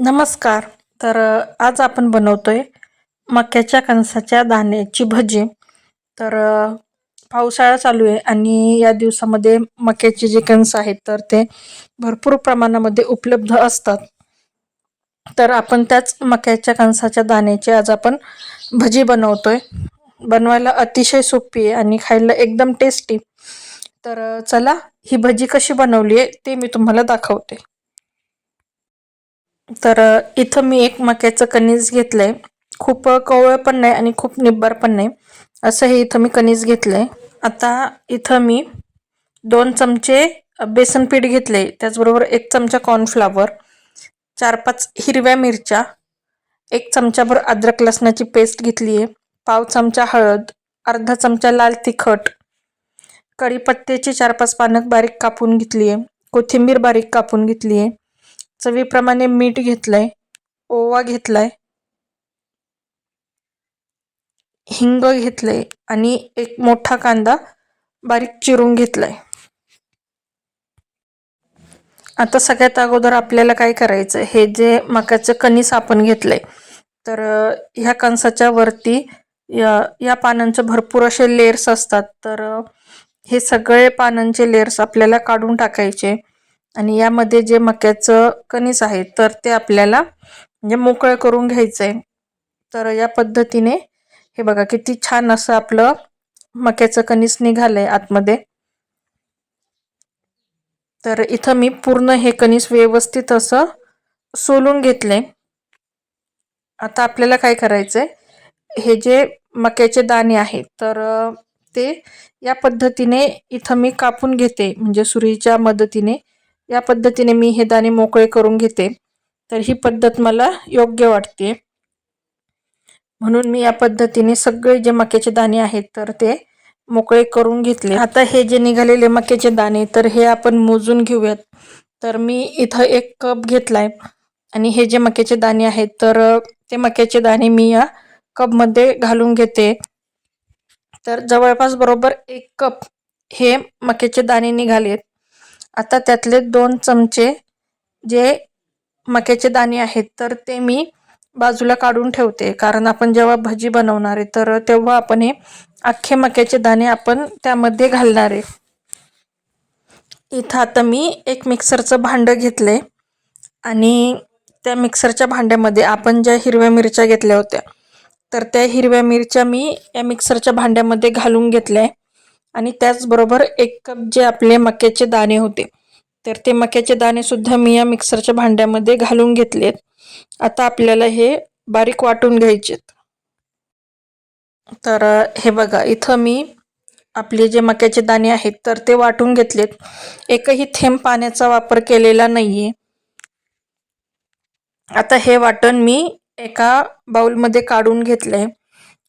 नमस्कार. तर आज आपण बनवतो आहे मक्याच्या कणसाच्या दाण्याची भजी. तर पावसाळा चालू आहे आणि या दिवसामध्ये मक्याचे जे कणस आहेत तर ते भरपूर प्रमाणामध्ये उपलब्ध असतात. तर आपण त्याच मक्याच्या कणसाच्या दाण्याची आज आपण भजी बनवतोय. बनवायला अतिशय सोपी आहे आणि खायला एकदम टेस्टी. तर चला ही भजी कशी बनवली आहे ते मी तुम्हाला दाखवते. तर इथं मी एक मक्याचं कणीस घेतलंय. खूप कवळं पण नाही आणि खूप निब्बर पण नाही. असं हे इथं मी कणीस घेतलंय. आता इथं मी दोन चमचे बेसन पीठ घेतले त्याचबरोबर एक चमचा कॉर्नफ्लावर चार पाच हिरव्या मिरच्या एक चमचाभर अद्रक लसणाची पेस्ट घेतली आहे पाव चमचा हळद अर्धा चमचा लाल तिखट कढीपत्त्याची चार पाच पानं बारीक कापून घेतली आहे कोथिंबीर बारीक कापून घेतली आहे चवीप्रमाणे मीठ घेतलंय ओवा घेतलाय हिंग घेतलंय आणि एक मोठा कांदा बारीक चिरून घेतलाय. आता सगळ्यात अगोदर आपल्याला काय करायचं हे जे मकाचं कणीस आपण घेतलंय तर ह्या कणसाच्या वरती या या पानांचे भरपूर असे लेयर्स असतात. तर हे सगळे पानांचे लेयर्स आपल्याला काढून टाकायचे. आणि यामध्ये जे मक्याचं कणीस आहे तर ते आपल्याला म्हणजे मोकळं करून घ्यायचं आहे तर या पद्धतीने हे बघा किती छान असं आपलं मक्याचं कणीस निघालंय आतमध्ये. तर इथं मी पूर्ण हे कणीस व्यवस्थित असं सोलून घेतले आता आपल्याला काय करायचंय हे जे मक्याचे दाणे आहेत तर ते या पद्धतीने इथं मी कापून घेते म्हणजे सुरीच्या मदतीने. या पद्धतीने मी हे दाणे मोकळे करून घेते. तर ही पद्धत मला योग्य वाटते. म्हणून मी या पद्धतीने सगळे जे मक्याचे दाणे आहेत तर ते मोकळे करून घेतले. आता हे जे निघालेले मक्याचे दाणे तर हे आपण मोजून घेऊयात. तर मी इथं एक कप घेतलाय आणि हे जे मक्याचे दाणे आहेत तर ते मक्याचे दाणे मी या कपमध्ये घालून घेते. तर जवळपास बरोबर एक कप हे मक्याचे दाणे निघालेत. आता त्यातले दोन चमचे जे मक्याचे दाणे आहेत तर ते मी बाजूला काढून ठेवते. कारण आपण जेव्हा भजी बनवणार आहे तर तेव्हा आपण हे अख्खे मक्याचे दाणे आपण त्यामध्ये घालणार आहे. इथं आता मी एक मिक्सरचं भांडं घेतलंय आणि त्या मिक्सरच्या भांड्यामध्ये आपण ज्या हिरव्या मिरच्या घेतल्या होत्या तर त्या हिरव्या मिरच्या मी या मिक्सरच्या भांड्यामध्ये घालून घेतल्या आणि त्याचबरोबर एक कप जे आपले मक्याचे दाणे होते तर ते मक्याचे दाणे सुद्धा मी या मिक्सरच्या भांड्यामध्ये घालून घेतलेत. आता आपल्याला हे बारीक वाटून घ्यायचेत. तर हे बघा इथं मी आपले जे मक्याचे दाणे आहेत तर ते वाटून घेतलेत. एकही थेंब पाण्याचा वापर केलेला नाहीये. आता हे वाटण मी एका बाउलमध्ये काढून घेतलंय.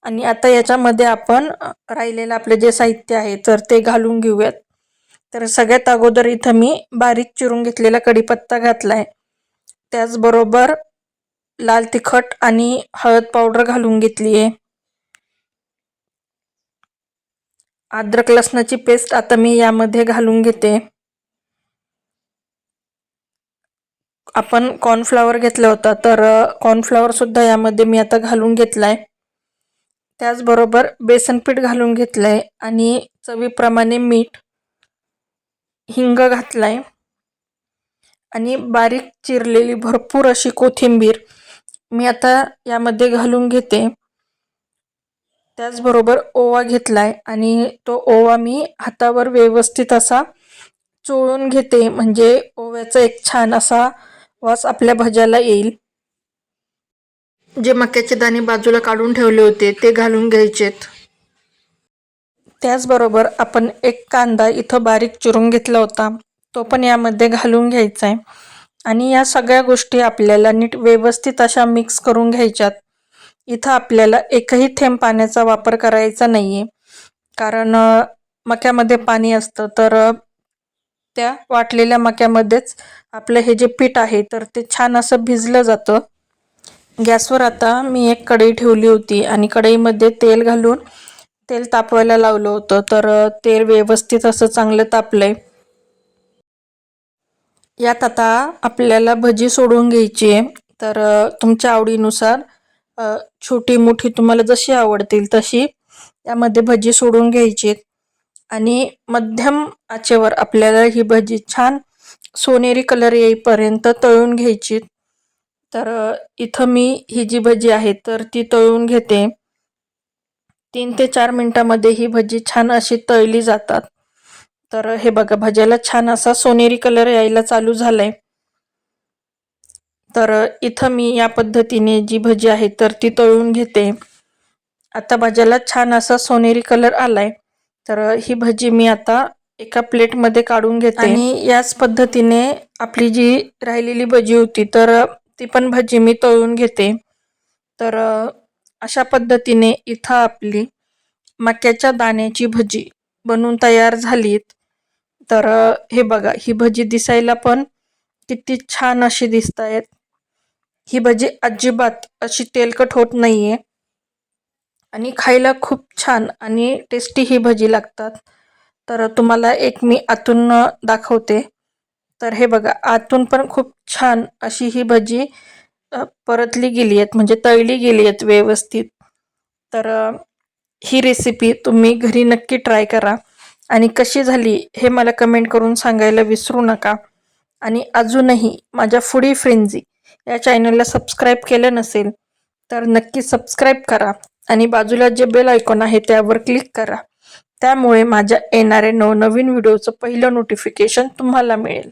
आणि आता याच्यामध्ये आपण राहिलेलं आपलं जे साहित्य आहे तर ते घालून घेऊयात. तर सगळ्यात अगोदर इथं मी बारीक चिरून घेतलेला कढीपत्ता घातलाय. त्याचबरोबर लाल तिखट आणि हळद पावडर घालून घेतली आहे. अद्रक लसणाची पेस्ट आता मी यामध्ये घालून घेते. आपण कॉर्नफ्लॉवर घेतला होता तर कॉर्नफ्लॉवरसुद्धा यामध्ये मी आता घालून घेतला आहे त्याचबरोबर बेसन पीठ घालून आहे आणि चवीप्रमाणे मीठ हिंग घातलाय. आणि बारीक चिरलेली भरपूर अशी कोथिंबीर मी आता यामध्ये घालून घेते. त्याचबरोबर ओवा घेतला आहे आणि तो ओवा मी हातावर व्यवस्थित असा चोळून घेते म्हणजे ओव्याचा एक छान असा वास आपल्या भज्याला येईल. जे मक्याचे दाणे बाजूला काढून ठेवले होते ते घालून घ्यायचेत. त्याचबरोबर आपण एक कांदा इथं बारीक चिरून घेतला होता. तो पण यामध्ये घालून घ्यायचा आहे आणि या सगळ्या गोष्टी आपल्याला नीट व्यवस्थित अशा मिक्स करून घ्यायच्यात. इथं आपल्याला एकही थेंब पाण्याचा वापर करायचा नाही आहे कारण मक्यामध्ये पाणी असतं तर त्या वाटलेल्या मक्यामध्येच आपलं हे जे पीठ आहे तर ते छान असं भिजलं जातं. गॅसवर आता मी एक कढई ठेवली होती आणि कढईमध्ये तेल घालून तेल तापवायला लावलं होतं. तर तेल व्यवस्थित असं चांगलं तापलंय. यात आता आपल्याला भजी सोडून घ्यायची आहे. तर तुमच्या आवडीनुसार छोटी मोठी तुम्हाला जशी आवडतील तशी त्यामध्ये भजी सोडून घ्यायची आणि मध्यम आचेवर आपल्याला ही भजी छान सोनेरी कलर येईपर्यंत तळून घ्यायची तर इथं मी ही जी भजी आहे तर ती तळून घेते. तीन ते चार मिनटामध्ये ही भजी छान अशी तळली जातात. तर हे बघा भज्याला छान असा सोनेरी कलर यायला चालू झालाय. तर इथं मी या पद्धतीने जी भजी आहे तर ती तळून घेते. आता भाज्याला छान असा सोनेरी कलर आलाय. तर ही भजी मी आता एका प्लेटमध्ये काढून घेते. आणि याच पद्धतीने आपली जी राहिलेली भजी होती तर ती पण भजी मी तळून घेते. तर अशा पद्धतीने इथं आपली मक्याच्या दाण्याची भजी बनून तयार झालीत. तर हे बघा ही भजी दिसायला पण किती छान अशी दिसत आहेत ही भजी अजिबात अशी तेलकट होत नाही आहे आणि खायला खूप छान आणि टेस्टी ही भजी लागतात. तर तुम्हाला एक मी आतून दाखवते. तर हे बघा आतून पण खूप छान अशी ही भजी परतली गेली आहेत म्हणजे तळली गेली आहेत व्यवस्थित. तर ही रेसिपी तुम्ही घरी नक्की ट्राय करा. आणि कशी झाली हे मला कमेंट करून सांगायला विसरू नका. आणि अजूनही माझ्या फुडी फ्रेंजी या चॅनलला सबस्क्राईब केलं नसेल तर नक्की सबस्क्राईब करा. आणि बाजूला जे बेल आयकॉन आहे त्यावर क्लिक करा. त्यामुळे माझ्या येणाऱ्या नवनवीन व्हिडिओचं पहिलं नोटिफिकेशन तुम्हाला मिळेल.